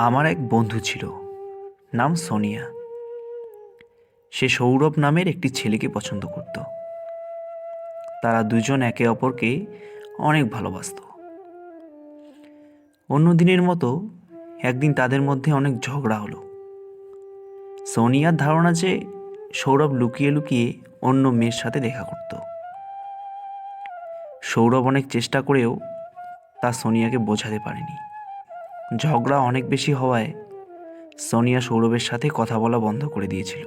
আমার এক বন্ধু ছিল, নাম সোনিয়া। সে সৌরভ নামের একটি ছেলেকে পছন্দ করত। তারা দুজন একে অপরকে অনেক ভালোবাসত। অন্য দিনের মতো একদিন তাদের মধ্যে অনেক ঝগড়া হলো। সোনিয়ার ধারণা যে সৌরভ লুকিয়ে লুকিয়ে অন্য মেয়ের সাথে দেখা করত। সৌরভ অনেক চেষ্টা করেও তা সোনিয়াকে বোঝাতে পারেনি। ঝগড়া অনেক বেশি হওয়ায় সোনিয়া সৌরভের সাথে কথা বলা বন্ধ করে দিয়েছিল।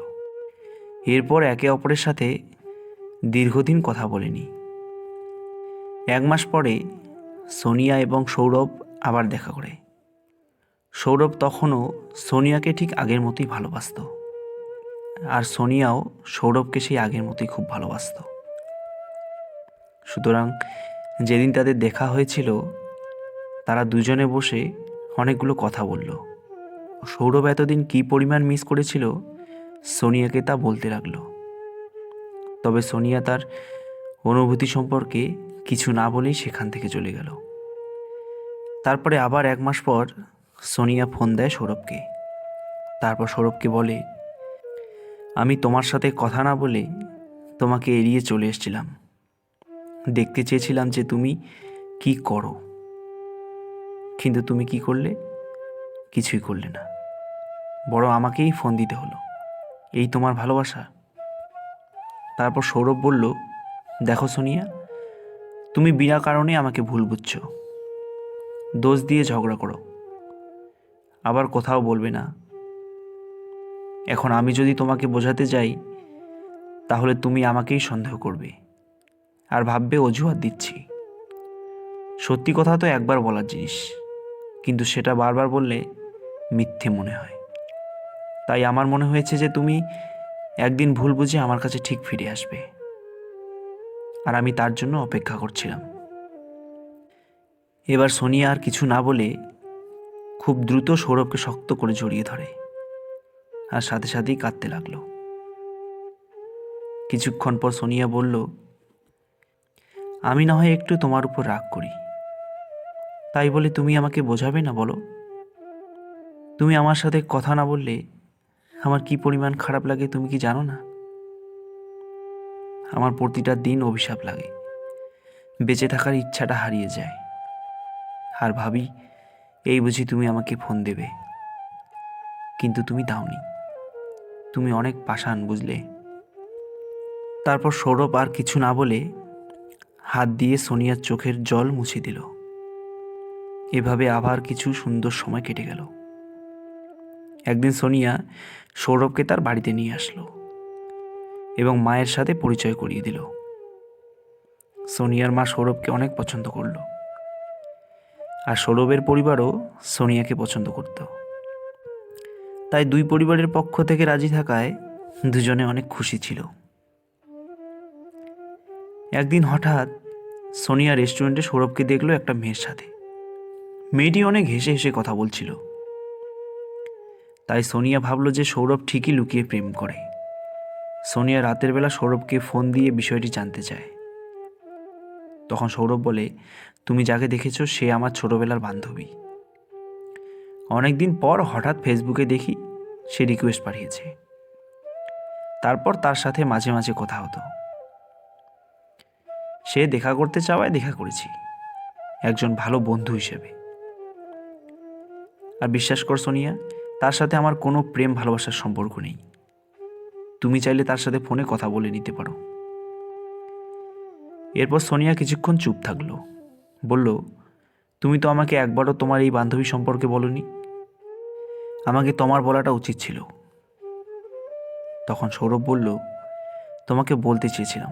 এরপর একে অপরের সাথে দীর্ঘদিন কথা বলেনি। এক মাস পরে সোনিয়া এবং সৌরভ আবার দেখা করে। সৌরভ তখনও সোনিয়াকে ঠিক আগের মতোই ভালোবাসত। আর সোনিয়াও সৌরভকে সেই আগের মতোই খুব ভালোবাসত। সুতরাং যেদিন তাদের দেখা হয়েছিল, তারা দুজনে বসে অনেকগুলো কথা বলল। সৌরভ এতদিন কী পরিমাণ মিস করেছিল, সোনিয়াকে তা বলতে লাগল। তবে সোনিয়া তার অনুভূতি সম্পর্কে কিছু না বলেই সেখান থেকে চলে গেল। তারপরে আবার এক মাস পর সোনিয়া ফোন দেয় সৌরভকে। তারপর সৌরভকে বলে, আমি তোমার সাথে কথা না বলে তোমাকে এড়িয়ে চলে এসেছিলাম। দেখতে চেয়েছিলাম যে তুমি কি করো। কিন্তু তুমি কি করলে? কিছুই করলে না। বড় আমাকেই ফোন দিতে হলো। এই তোমার ভালোবাসা। তারপর সৌরভ বলল, দেখো সোনিয়া, তুমি বিনা কারণে আমাকে ভুল বুঝছ। দোষ দিয়ে ঝগড়া করো। আবার কোথাও বলবে না। এখন আমি যদি তোমাকে বোঝাতে যাই, তাহলে তুমি আমাকেই সন্দেহ করবে। আর ভাববে অজুহাত দিচ্ছি। সত্যি কথা তো একবার বলার জিনিস। কিন্তু সেটা বারবার বললে মিথ্যে মনে হয়। তাই আমার মনে হয়েছে যে তুমি একদিন ভুল বুঝে আমার কাছে ঠিক ফিরে আসবে। আর আমি তার জন্য অপেক্ষা করছিলাম। এবার সোনিয়া আর কিছু না বলে খুব দ্রুত সৌরভকে শক্ত করে জড়িয়ে ধরে আর সাথে সাথেই কাঁদতে লাগল। কিছুক্ষণ পর সোনিয়া বলল, আমি না হয় একটু তোমার উপর রাগ করি। তাই বলে তুমি আমাকে বোঝাবে না বলো? তুমি আমার সাথে কথা না বললে আমার কি পরিমাণ খারাপ লাগে তুমি কি জানো না? আমার প্রতিটা দিন অভিশাপ লাগে। বেঁচে থাকার ইচ্ছাটা হারিয়ে যায়। আর ভাবি, এই বুঝি তুমি আমাকে ফোন দেবে। কিন্তু তুমি দাওনি। তুমি অনেক পাষাণ বুঝলে। তারপর সৌরভ আর কিছু না বলে হাত দিয়ে সোনিয়ার চোখের জল মুছে দিল। এভাবে আবার কিছু সুন্দর সময় কেটে গেল। একদিন সোনিয়া সৌরভকে তার বাড়িতে নিয়ে আসলো এবং মায়ের সাথে পরিচয় করিয়ে দিল। সোনিয়ার মা সৌরভকে অনেক পছন্দ করল আর সৌরভের পরিবারও সোনিয়াকে পছন্দ করত। তাই দুই পরিবারের পক্ষ থেকে রাজি থাকায় দুজনে অনেক খুশি ছিল। একদিন হঠাৎ সোনিয়া রেস্টুরেন্টে সৌরভকে দেখল একটা মেয়ের সাথে। মেয়েটি অনেক হেসে হেসে কথা বলছিল। তাই সোনিয়া ভাবল যে সৌরভ ঠিকই লুকিয়ে প্রেম করে। সোনিয়া রাতের বেলা সৌরভকে ফোন দিয়ে বিষয়টি জানতে চায়। তখন সৌরভ বলে, তুমি যাকে দেখেছ, সে আমার ছোটবেলার বান্ধবী। অনেকদিন পর হঠাৎ ফেসবুকে দেখি, সে রিকোয়েস্ট পাঠিয়েছে। তারপর তার সাথে মাঝে মাঝে কথা হতো। সে দেখা করতে চাওয়ায় দেখা করেছি। একজন ভালো বন্ধু হিসেবে। আর বিশ্বাস কর, সোনিয়া, তার সাথে আমার কোনো প্রেম, ভালোবাসার সম্পর্ক নেই। তুমি চাইলে তার সাথে ফোনে কথা বলে নিতে পারো। এরপর সোনিয়া কিছুক্ষণ চুপ থাকল। বলল, তুমি তো আমাকে একবারও তোমার এই বান্ধবী সম্পর্কে বলনি। আমাকে তোমার বলাটা উচিত ছিল। তখন সৌরভ বলল, তোমাকে বলতে চেয়েছিলাম।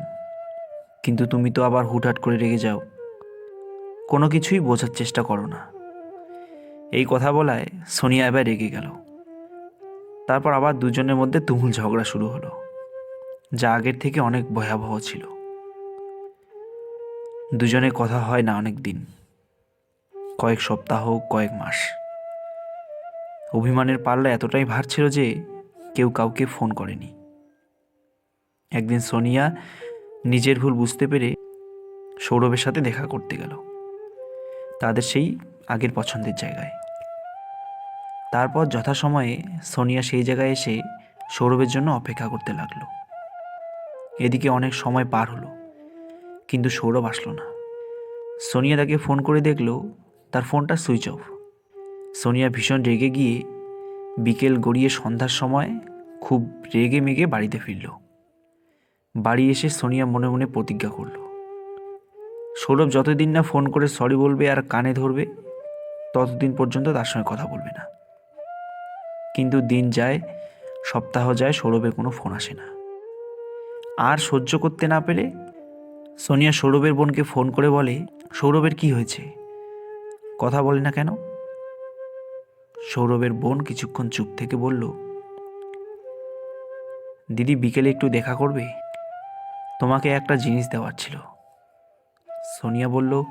কিন্তু তুমি তো আবার হুটহাট করে রেগে যাও। কোনো কিছুই বোঝার চেষ্টা করো না। এই কথা বলায় সোনিয়া এবার রেগে গেল। তারপর আবার দুজনের মধ্যে তুমুল ঝগড়া শুরু হলো, যা আগের থেকে অনেক ভয়াবহ ছিল। দুজনে কথা হয় না অনেক দিন, কয়েক সপ্তাহ, কয়েক মাস। অভিমানের পাল্লা এতটাই ভার ছিল যে কেউ কাউকে ফোন করেনি। একদিন সোনিয়া নিজের ভুল বুঝতে পেরে সৌরভের সাথে দেখা করতে গেল, তাদের সেই আগের পছন্দের জায়গায়। তারপর যথাসময়ে সোনিয়া সেই জায়গায় এসে সৌরভের জন্য অপেক্ষা করতে লাগল। এদিকে অনেক সময় পার হলো, কিন্তু সৌরভ আসলো না। সোনিয়া তাকে ফোন করে দেখল, তার ফোনটা সুইচ অফ। সোনিয়া ভীষণ রেগে গিয়ে বিকেল গড়িয়ে সন্ধ্যার সময় খুব রেগে মেগে বাড়িতে ফিরল। বাড়ি এসে সোনিয়া মনে মনে প্রতিজ্ঞা করল, সৌরভ যতদিন না ফোন করে সরি বলবে আর কানে ধরবে, ততদিন পর্যন্ত তার সঙ্গে কথা বলবে না। কিন্তু দিন যায়, সপ্তাহ যায় সৌরভের কোনো ফোন আসে না। আর সহ্য করতে না পেরে সোনিয়া সৌরভের বোনকে ফোন করে বলে, সৌরভের কি হয়েছে? কথা বলে না কেন? সৌরভের বোন কিছুক্ষণ চুপ থেকে বলল, দিদি, বিকেলে একটু দেখা করবে? তোমাকে একটা জিনিস দেওয়ার ছিল। সোনিয়া বলল,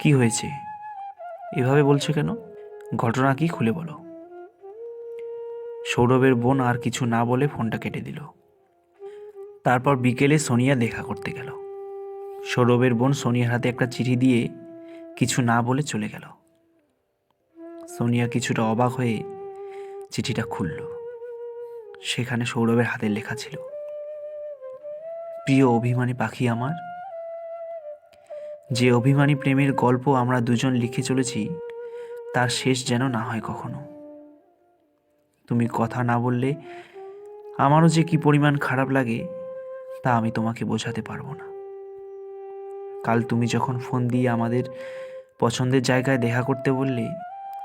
কি হয়েছে? এভাবে বলছো কেন? ঘটনা কি খুলে বলো। সৌরভের বোন আর কিছু না বলে ফোনটা কেটে দিল। তারপর বিকেলে সোনিয়া দেখা করতে গেল। সৌরভের বোন সোনিয়ার হাতে একটা চিঠি দিয়ে কিছু না বলে চলে গেল। সোনিয়া কিছুটা অবাক হয়ে চিঠিটা খুলল। সেখানে সৌরভের হাতের লেখা ছিল, প্রিয় অভিমানী পাখি আমার, যে অভিমানী প্রেমের গল্প আমরা দুজন লিখে চলেছি, তার শেষ যেন না হয় কখনো। তুমি কথা না বললে আমারও যে কি পরিমাণ খারাপ লাগে, তা আমি তোমাকে বোঝাতে পারব না। কাল তুমি যখন ফোন দিয়ে আমাদের পছন্দের জায়গায় দেখা করতে বললে,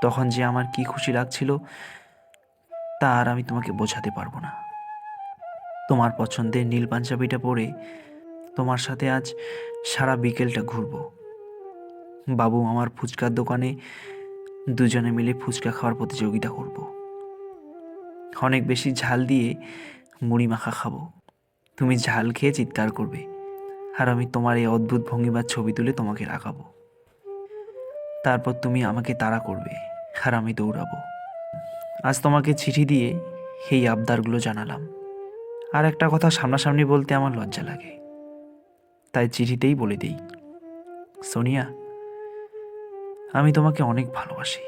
তখন যে আমার কি খুশি লাগছিল, তা আর আমি তোমাকে বোঝাতে পারব না। তোমার পছন্দের নীল পাঞ্জাবিটা পরে তোমার সাথে আজ সারা বিকেলটা ঘুরবো। বাবু আমার ফুচকার দোকানে দুজনে মিলে ফুচকা খাওয়ার প্রতিযোগিতা করব। অনেক বেশি ঝাল দিয়ে মুড়ি মাখা খাব। তুমি ঝাল খেয়ে চিৎকার করবে, আর আমি তোমার এই অদ্ভুত ভঙ্গিমার ছবি তুলে তোমাকে রাখাবো। তারপর তুমি আমাকে তাড়া করবে, আর আমি দৌড়াবো। আজ তোমাকে চিঠি দিয়ে এই আবদারগুলো জানালাম। আর একটা কথা সামনাসামনি বলতে আমার লজ্জা লাগে। তাই চিঠিতেই বলে দিই, সোনিয়া, আমি তোমাকে অনেক ভালোবাসি।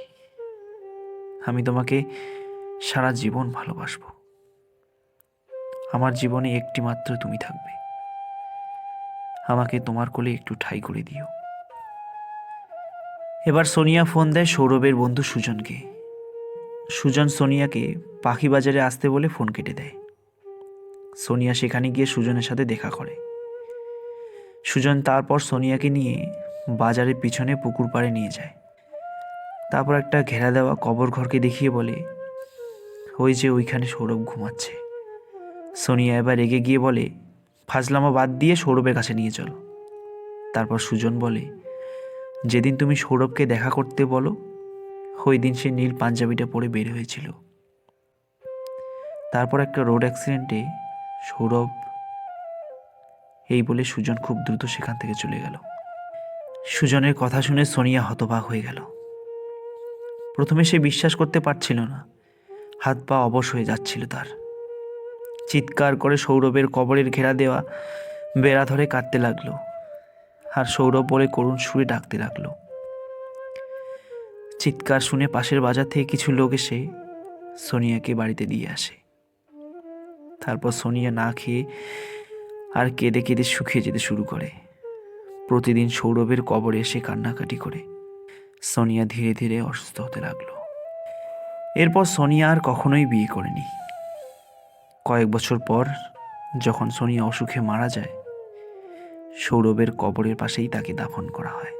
আমি তোমাকে সারা জীবন ভালোবাসবো। আমার জীবনে একটি মাত্র তুমি থাকবে। আমাকে তোমার কোলে একটু ঠাই করে দিও। এবার সোনিয়া ফোন দেয় সৌরভের বন্ধু সুজনকে। সুজন সোনিয়াকে পাখি বাজারে আসতে বলে ফোন কেটে দেয়। সোনিয়া সেখানে গিয়ে সুজনের সাথে দেখা করে। সুজন তারপর সোনিয়াকে নিয়ে বাজারের পিছনে পুকুর পাড়ে নিয়ে যায়। তারপর একটা ঘেরা দেওয়া কবর ঘরকে দেখিয়ে বলে ওই যে ওইখানে সৌরভ ঘুমাচ্ছে। সোনিয়া এবার রেগে গিয়ে বলে, ফাজলামা বাদ দিয়ে সৌরভের কাছে নিয়ে চলো। তারপর সুজন বলে, যেদিন তুমি সৌরভকে দেখা করতে বলো, ওই দিন সে নীল পাঞ্জাবিটা পরে বের হয়েছিল। তারপর একটা রোড অ্যাক্সিডেন্টে সৌরভ, এই বলে সুজন খুব দ্রুত সেখান থেকে চলে গেল। সুজনের কথা শুনে সোনিয়া হতবাক হয়ে গেল। প্রথমে সে বিশ্বাস করতে পারছিল না হাত পা অবশ হয়ে যাচ্ছিল তার। চিৎকার করে সৌরভের কবরের ঘেরা দেওয়া বেড়া ধরে কাঁদতে লাগল আর সৌরভ বলে করুণ সুরে ডাকতে লাগল। চিৎকার শুনে পাশের বাজার থেকে কিছু লোক এসে সোনিয়াকে বাড়িতে দিয়ে আসে। তারপর সোনিয়া না খেয়ে আর কেঁদে কেঁদে শুকিয়ে যেতে শুরু করে। প্রতিদিন সৌরভের কবরে এসে কান্নাকাটি করে। সোনিয়া ধীরে ধীরে অসুস্থ হতে লাগল। এরপর সোনিয়া আর কখনোই বিয়ে করেনি। কয়েক বছর পর যখন সোনিয়া অসুখে মারা যায়, সৌরভের কবরের পাশেই তাকে দাফন করা হয়।